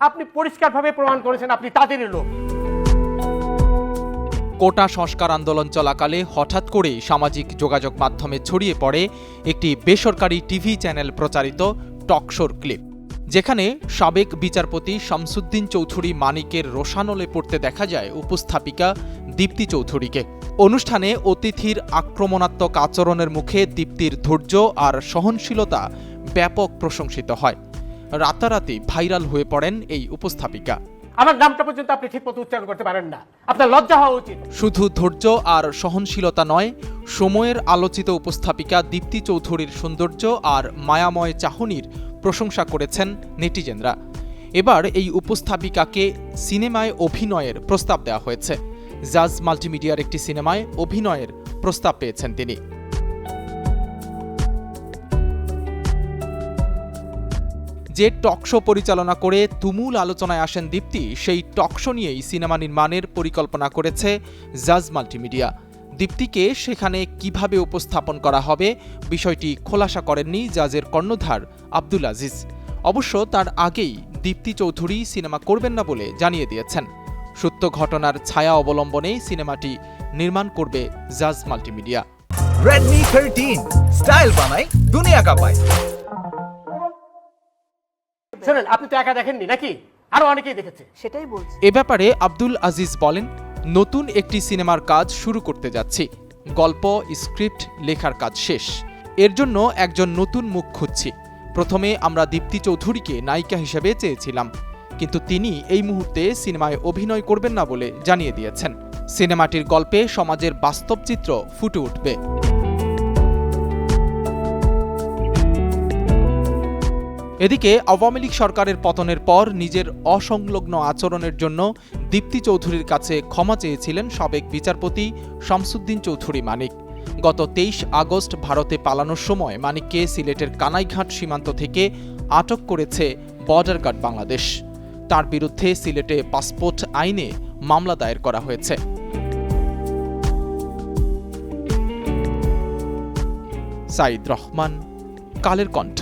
আপনি পরিষ্কারভাবে প্রমাণ করেছেন, আপনি তাদেরই লোক। কোটা সংস্কার আন্দোলন চলাকালে হঠাৎ করে সামাজিক যোগাযোগ মাধ্যমে ছড়িয়ে পড়ে একটি বেসরকারি টিভি চ্যানেল প্রচারিত টকশোর ক্লিপ, যেখানে সাবেক বিচারপতি শামসুদ্দিন চৌধুরী মানিকের রোশানলে পড়তে দেখা যায় উপস্থাপিকা দীপ্তি চৌধুরীকে। অনুষ্ঠানে অতিথির আক্রমণাত্মক আচরণের মুখে দীপ্তির ধৈর্য আর সহনশীলতা ব্যাপক প্রশংসিত হয়। রাতারাতি ভাইরাল হয়ে পড়েন এই উপস্থাপিকা। আমার নামটা পর্যন্ত আপনি ঠিক মতো উচ্চারণ করতে পারেন না। আপনার লজ্জা হওয়া উচিত। শুধু ধৈর্য আর সহনশীলতা নয় সময়ের আলোচিত উপস্থাপিকা দীপ্তি চৌধুরীর সৌন্দর্য আর মায়াময় চাহনির প্রশংসা করেছেন নেটিজেনরা। এবার এই উপস্থাপিকাকে সিনেমায় অভিনয়ের প্রস্তাব দেওয়া হয়েছে। জাজ মাল্টিমিডিয়ার একটি সিনেমায় অভিনয়ের প্রস্তাব পেয়েছেন তিনি। যে টকশো পরিচালনা করে তুমুল আলোচনায় আসেন দীপ্তি, সেই টকশো নিয়েই সিনেমা নির্মাণের পরিকল্পনা করেছে জাজ মাল্টিমিডিয়া। দীপ্তিকে সেখানে কীভাবে উপস্থাপন করা হবে বিষয়টি খোলাসা করেননি জাজের কর্ণধার আব্দুল আজিজ। অবশ্য তার আগেই দীপ্তি চৌধুরী সিনেমা করবেন না বলে জানিয়ে দিয়েছেন। সত্য ঘটনার ছায়া অবলম্বনেই সিনেমাটি নির্মাণ করবে জাজ মাল্টিমিডিয়া। Redmi 13 স্টাইল বানাই দুনিয়া শোনেন আপনি তো একা দেখেননি নাকি? আরও অনেকেই দেখেছে। সেটাই বলছি। এ ব্যাপারে আব্দুল আজিজ বলেন নতুন একটি সিনেমার কাজ শুরু করতে যাচ্ছি। গল্প স্ক্রিপ্ট লেখার কাজ শেষ। এর জন্য একজন নতুন মুখ খুঁজছি। প্রথমে আমরা দীপ্তি চৌধুরীকে নায়িকা হিসেবে চেয়েছিলাম। কিন্তু তিনি এই মুহূর্তে সিনেমায় অভিনয় করবেন না বলে জানিয়ে দিয়েছেন। সিনেমাটির গল্পে সমাজের বাস্তব চিত্র ফুটে উঠবে। এদিকে আওয়ামী লীগ সরকারের পতনের পর নিজের অসংলগ্ন আচরণের জন্য দীপ্তি চৌধুরীর কাছে ক্ষমা চেয়েছিলেন সাবেক বিচারপতি শামসুদ্দিন চৌধুরী মানিক। গত তেইশ আগস্ট ভারতে পালানোর সময় মানিককে সিলেটের কানাইঘাট সীমান্ত থেকে আটক করেছে বর্ডার গার্ড বাংলাদেশ। তার বিরুদ্ধে সিলেটে পাসপোর্ট আইনে মামলা দায়ের করা হয়েছে। সাইদ রহমান, কালের কণ্ঠ।